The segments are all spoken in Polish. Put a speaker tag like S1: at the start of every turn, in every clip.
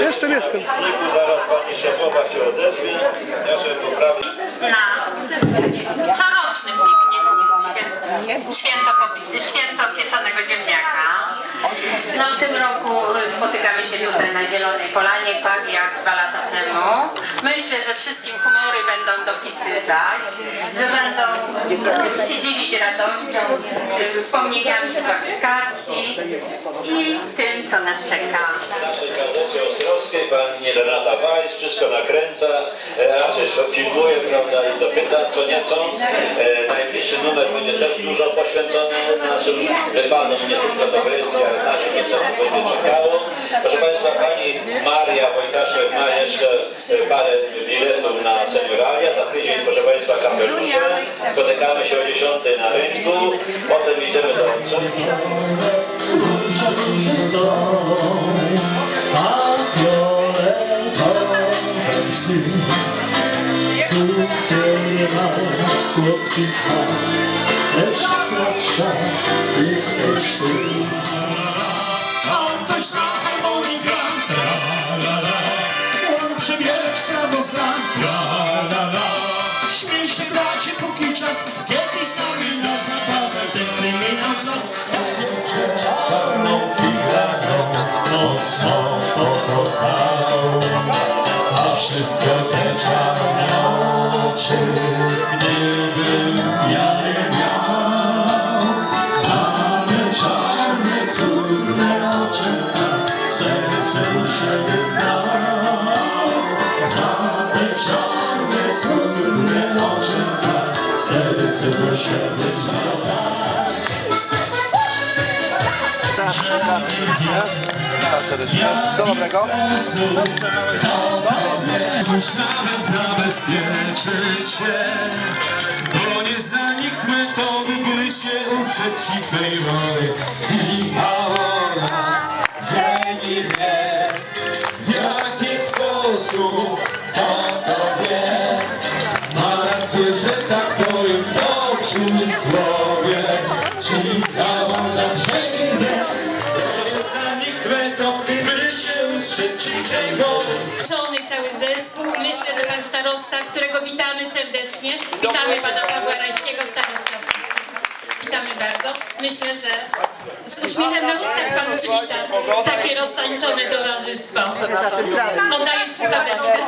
S1: Jestem, jestem.
S2: Zaraz pani szefowa się odezwie.
S3: W tym roku spotykamy się tutaj na Zielonej Polanie, tak jak dwa lata temu. Myślę, że wszystkim humory będą dopisywać, że będą się dzielić radością, y, wspomnieniami z wakacji i tym, co nas czeka.
S2: Gazecie ostrowskiej pani Renata Weiss wszystko nakręca, e, raczej to filmuje, prawda, i dopyta co nieco. E, najbliższy numer będzie też dużo poświęcony naszym wypadom, nie tylko do Grecji, ale naszym wyciskało. Proszę Państwa, Pani Maria Wojtaszek ma jeszcze parę biletów na senioralia. Za tydzień, proszę Państwa, kapelusze. Spotykamy się o 10 na rynku. Potem idziemy do
S4: końcówki. Cukier ma słodki smak, lecz słodsza jesteś ty. Mocno pokochał, a wszystko te czarne oczy,
S1: Co dobrego?
S5: Już nawet zabezpieczyć się, bo nie zna nikt metody, by się ustrzec cichej woli. Cicha
S3: Myślę, że pan starosta, którego witamy serdecznie. Witamy pana Pawła Rajskiego, starosta Syskiego. Witamy bardzo. Myślę, że z uśmiechem na ustach pan przywita takie roztańczone towarzystwo. Oddaję słuchaweczkę.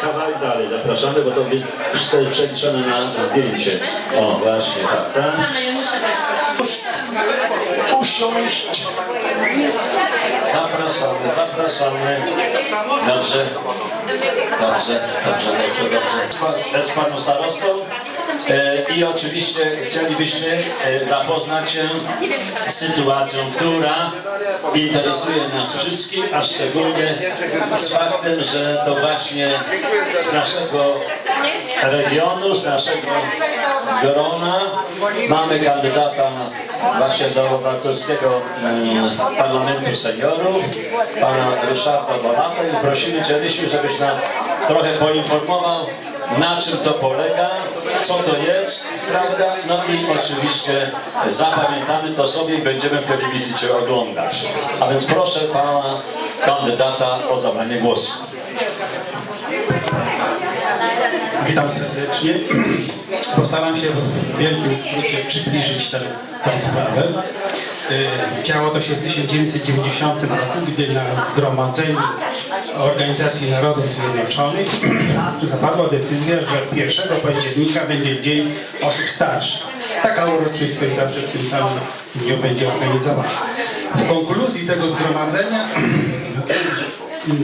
S2: Kawałek dalej zapraszamy, bo to jest przeliczone na zdjęcie. O, właśnie, tak, tak.
S3: Pana Janusza też prosimy.
S2: Usiąść. Zapraszamy, zapraszamy. Dobrze. Dobrze, dobrze, dobrze, dobrze. Z panu starostą. E, I oczywiście chcielibyśmy e, zapoznać się z sytuacją, która interesuje nas wszystkich, a szczególnie z faktem, że to właśnie z naszego regionu, z naszego grona mamy kandydata właśnie do Wartowskiego mm, Parlamentu Seniorów, pana Ryszarda Bolata i prosimy Cię Rysiu, żebyś nas trochę poinformował na czym to polega, co to jest, prawda? No i oczywiście zapamiętamy to sobie i będziemy w telewizji Cię oglądać. A więc proszę pana kandydata o zabranie głosu.
S6: Witam serdecznie. Postaram się w wielkim skrócie przybliżyć tę, tę sprawę. Y, Działo to się w 1990 roku, gdy na zgromadzeniu Organizacji Narodów Zjednoczonych zapadła decyzja, że 1 października będzie Dzień Osób Starszych. Taka uroczystość zawsze w tym samym dniu będzie organizowana. W konkluzji tego zgromadzenia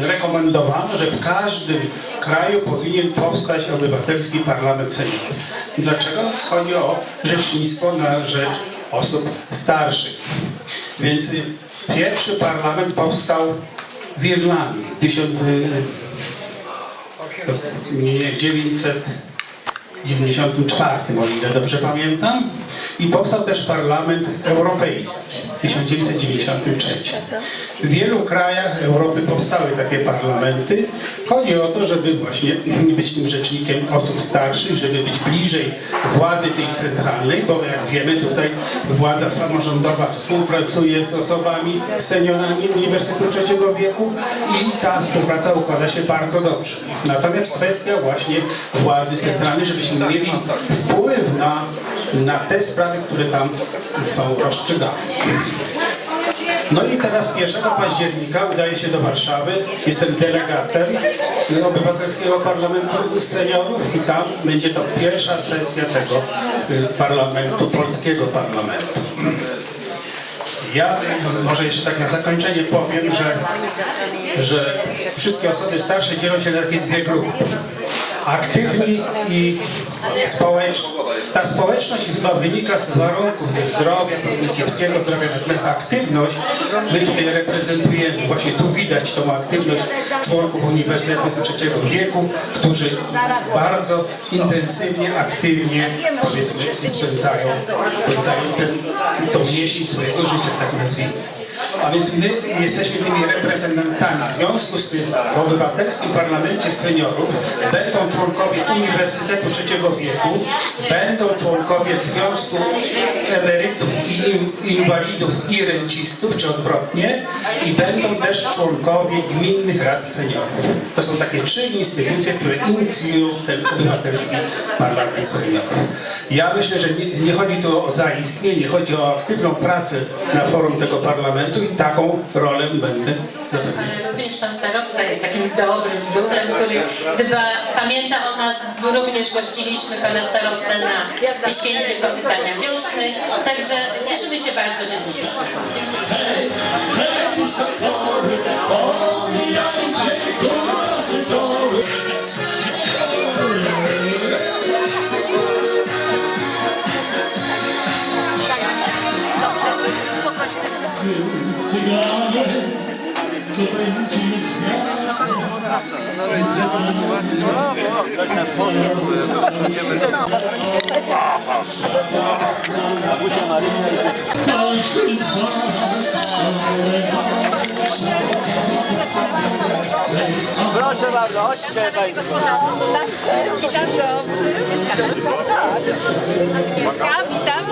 S6: rekomendowano, że w każdym kraju powinien powstać obywatelski parlament seniorów. Dlaczego? Chodzi o rzecznictwo na rzecz osób starszych. Więc y, pierwszy parlament powstał w Irlandii w 1994, o ile dobrze pamiętam. i powstał też Parlament Europejski w 1993. W wielu krajach Europy powstały takie parlamenty. Chodzi o to, żeby właśnie być tym rzecznikiem osób starszych, żeby być bliżej władzy tej centralnej, bo jak wiemy tutaj władza samorządowa współpracuje z osobami, seniorami Uniwersytetu Trzeciego Wieku i ta współpraca układa się bardzo dobrze. Natomiast kwestia właśnie władzy centralnej, żebyśmy mieli wpływ na, na te sprawy, które tam są rozstrzygane. No i teraz 1 października udaję się do Warszawy. Jestem delegatem Obywatelskiego Parlamentu Seniorów i tam będzie to pierwsza sesja tego y, parlamentu, polskiego parlamentu. Ja może jeszcze tak na zakończenie powiem, że, że wszystkie osoby starsze dzielą się na takie dwie grupy. Aktywni i społeczni. Ta społeczność chyba wynika z warunków, ze zdrowia, z kiepskiego zdrowia, natomiast aktywność my tutaj reprezentujemy. Właśnie tu widać tą aktywność członków Uniwersytetu Trzeciego Wieku, którzy bardzo intensywnie, aktywnie powiedzmy spędzają, spędzają ten, tą jesień swojego życia, tak nazwijmy. A więc my jesteśmy tymi reprezentantami. W związku z tym w Obywatelskim Parlamencie Seniorów będą członkowie Uniwersytetu Trzeciego Wieku, będą członkowie Związku Emerytów i Inwalidów i Rencistów, czy odwrotnie, i będą też członkowie Gminnych Rad Seniorów. To są takie trzy instytucje, które inicjują ten Obywatelski Parlament Seniorów. Ja myślę, że nie, nie chodzi tu o zaistnienie, chodzi o aktywną pracę na forum tego parlamentu taką rolę będę zapewniał.
S3: Ale również pan starosta jest takim dobrym duchem, który dba, pamięta o nas, bo również gościliśmy pana starostę na święcie powitania wiosny, także cieszymy się bardzo, że dzisiaj jest.
S4: Hej, hej, sokoły, zmiany, każdy z was
S7: Ja witam.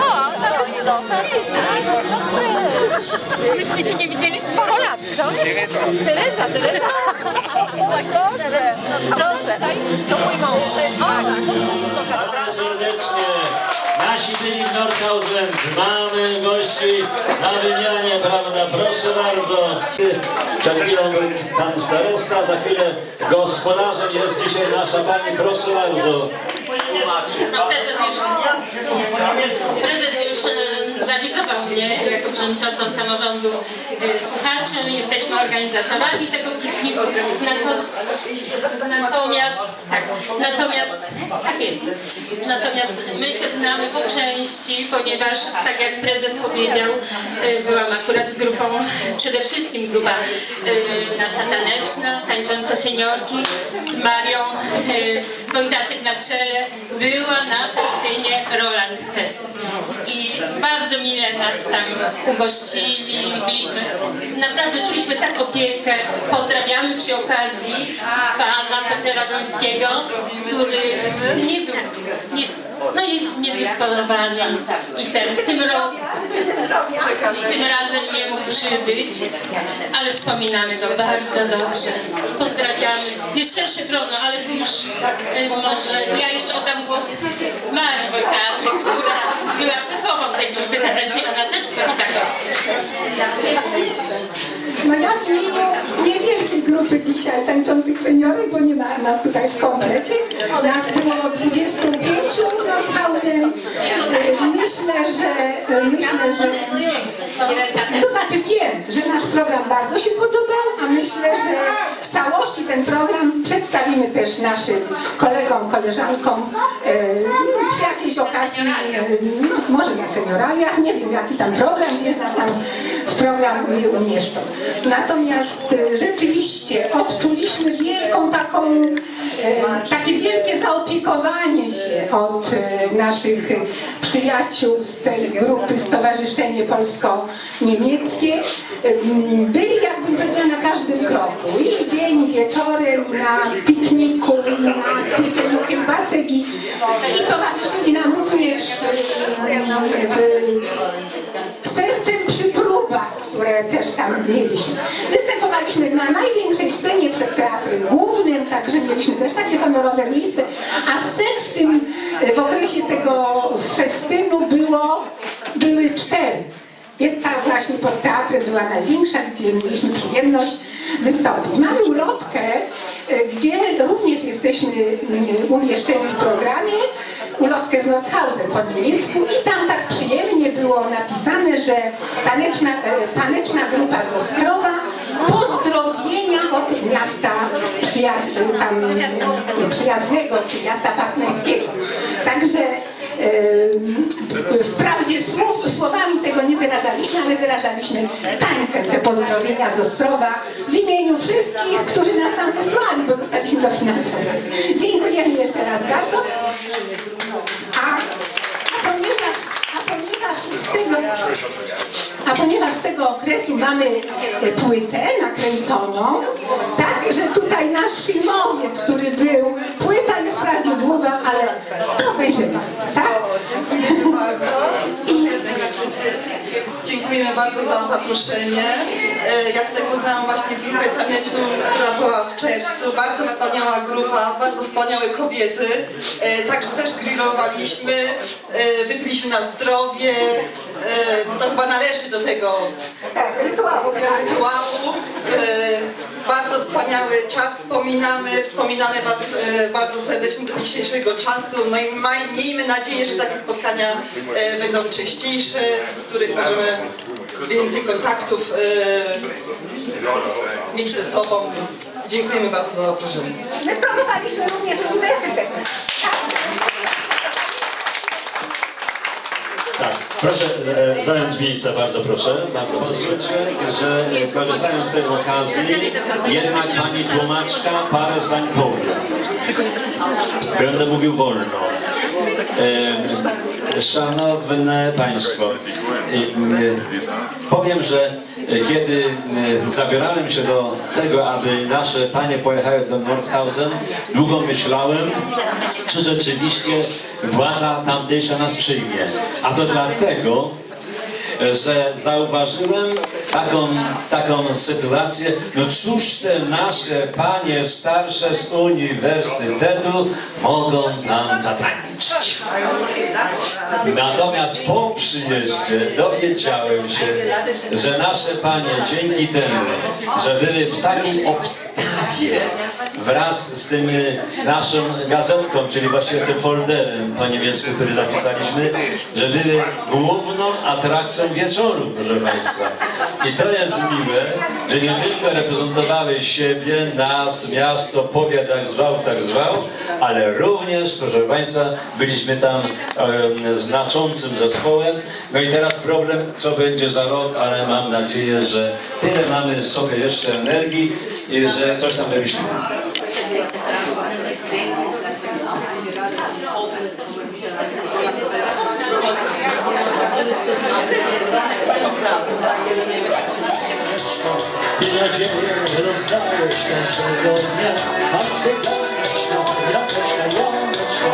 S7: O, no no Myśmy się nie widzieli z paru lat, co? Teresa, Teresa. Proszę, proszę. To mój mąż.
S2: Nasi byli w Nordhausen. Mamy gości na wymianie, prawda? Proszę bardzo. Przed chwilą był pan starosta, za chwilę gospodarzem jest dzisiaj nasza pani. Proszę bardzo.
S3: Prezes już, prezes już e, zawizował mnie jako przewodniczącą samorządu e, słuchaczy. Jesteśmy organizatorami tego pikniku. Nato- Natomiast, tak, natomiast, tak jest. Natomiast my się znamy po części, ponieważ tak jak prezes powiedział, e, byłam akurat z grupą, przede wszystkim grupa e, nasza taneczna, tańczące seniorki z Marią Wojtaszek na czele była na festynie Roland Fest. I bardzo mile nas tam ugościli, byliśmy, naprawdę czuliśmy tak opiekę. Pozdrawiamy przy okazji pana Petera Błońskiego, który nie był, nie, no jest niedysponowany i ten, w tym roku, mógł przybyć, ale wspominamy go bardzo dobrze. Pozdrawiamy. Jest szersze grono, ale tu już e, może ja jeszcze oddam głos Marii Wojtaszek, która była szefową tej grupy tanecznej. Ona też powita gości.
S8: No ja w imieniu niewielkiej grupy dzisiaj tańczących seniorek, bo nie ma nas tutaj w komplecie. Nas było 25 w Nordhausen. Myślę, że myślę, że bardzo się podobał a myślę, że w całości ten program przedstawimy też naszym kolegom, koleżankom e, przy jakiejś okazji, e, no, może na senioraliach, nie wiem jaki tam program, gdzieś nas tam w program nie umieszczą. Natomiast e, rzeczywiście odczuliśmy wielką taką, e, takie wielkie zaopiekowanie się od naszych przyjaciół z tej grupy Stowarzyszenie Polsko-Niemieckie. Byli, jakbym powiedziała, na każdym kroku. I w dzień, wieczorem, na pikniku, na pieczeniu kiełbasek i, i towarzyszyli nam również w, sercem przy próbach, które też tam mieliśmy. Występowaliśmy na największej scenie przed Teatrem Głównym, także mieliśmy też takie honorowe miejsce, a scen w tym, w okresie tego festynu było, były cztery. Jedna właśnie pod teatrem była największa, gdzie mieliśmy przyjemność wystąpić. Mamy ulotkę, e, gdzie również jesteśmy mm, umieszczeni w programie, ulotkę z Nordhausen po niemiecku i tam tak przyjemnie było napisane, że taneczna, e, taneczna grupa z Ostrowa pozdrowienia od miasta przyjaz, tam, nie, przyjaznego czy miasta partnerskiego. Także Wprawdzie słów, słowami tego nie wyrażaliśmy, ale wyrażaliśmy tańcem te pozdrowienia z Ostrowa w imieniu wszystkich, którzy nas tam wysłali, bo dostaliśmy dofinansowanie. Dziękujemy jeszcze raz bardzo. A, z tego, a ponieważ z tego okresu mamy e, płytę nakręconą, tak, że tutaj nasz filmowiec, który był, płyta jest wprawdzie długa, ale obejrzymy, tak? I
S9: Dziękujemy bardzo za zaproszenie. E, Ja tutaj poznałam właśnie grupę taneczną, która była w czerwcu. Bardzo wspaniała grupa, bardzo wspaniałe kobiety. E, Także też grillowaliśmy, wypiliśmy na zdrowie. E, To chyba należy do tego
S8: tak, rytuału.
S9: rytuału. E, Bardzo wspaniały czas wspominamy. Wspominamy Was e, bardzo serdecznie do dzisiejszego czasu. No i miejmy nadzieję, że takie spotkania będą częściejsze, w których możemy więcej kontaktów mieć ze sobą. Dziękujemy bardzo za zaproszenie.
S8: My promowaliśmy również uniwersytet.
S2: Tak, proszę e, zająć miejsce, bardzo proszę. Bardzo pozwólcie, że e, korzystając z tej okazji, jednak pani tłumaczka parę zdań powie. Będę mówił wolno. E, Szanowne Państwo, e, powiem, że kiedy e, zabierałem się do tego, aby nasze panie pojechały do Nordhausen, długo myślałem, czy rzeczywiście władza tamtejsza nas przyjmie. A to dlatego, że zauważyłem taką, taką sytuację, no cóż te nasze panie starsze z uniwersytetu mogą nam zatańczyć. Natomiast po przyjeździe dowiedziałem się, że nasze panie dzięki temu, że były w takiej obstawie wraz z tym naszą gazetką, czyli właściwie tym folderem po niemiecku, który napisaliśmy, że były główną atrakcją wieczoru, proszę Państwa. I to jest miłe, że nie tylko reprezentowały siebie, nas, miasto, powiat, jak zwał, tak zwał, ale również, proszę Państwa, byliśmy tam znaczącym zespołem. No i teraz problem, co będzie za rok, ale mam nadzieję, że tyle mamy sobie jeszcze energii że coś tam wymyślimy.
S4: I nadzieję rozdałeś każdego dnia A chcę Janeczka, Janeczka, Janeczka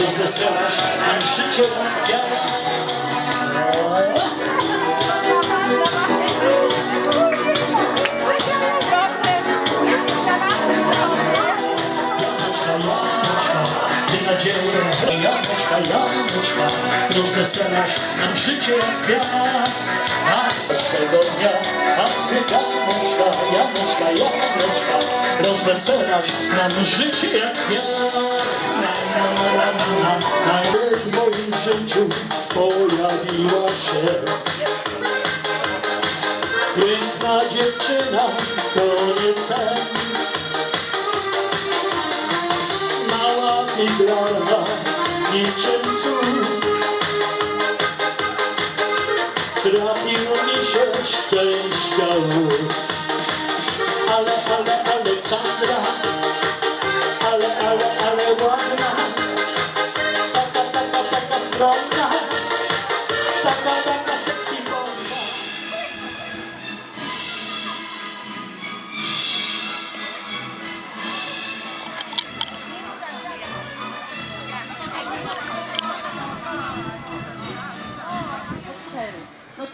S4: Rozweselasz nam życie jak ja Janeczka Rozweselasz nam życie jak kwiat A każdego dnia Akcja Janeczka, Janeczka, Janeczka Rozweselasz nam życie jak kwiat Na moim życiu pojawiła się Piękna dziewczyna, to nie sen. Mała i grana niczym cud. Trafił mi się szczęścia łód. Ale, ale, Aleksandra Ale, ale, ale ładna. Taka, taka, taka skromna. Taka, taka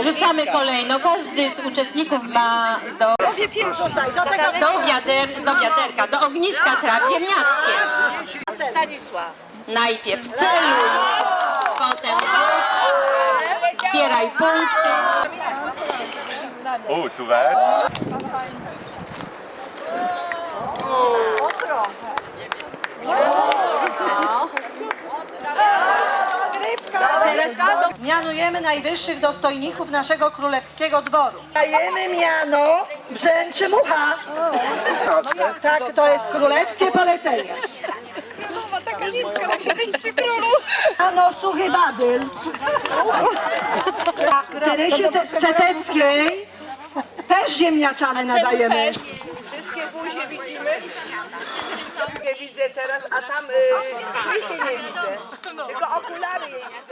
S10: Rzucamy kolejno. Każdy z uczestników ma do, do, wiader, do wiaderka, do ogniska traw ziemniaczkiem. Stanisław. Najpierw celuj, potem rzuć, zbieraj punkty.
S11: Oh, too.
S12: Mianujemy najwyższych dostojników naszego królewskiego dworu. Dajemy miano brzęczy mucha. Tak, to jest królewskie polecenie. Królowa taka niska, tak musi być przy królu. Ano suchy badyl. Teresie Seteckiej też ziemniaczane nadajemy.
S13: Wszystkie buzie widzimy. Wszystkie widzę teraz, a tam y, się nie widzę. Tylko okulary jej nie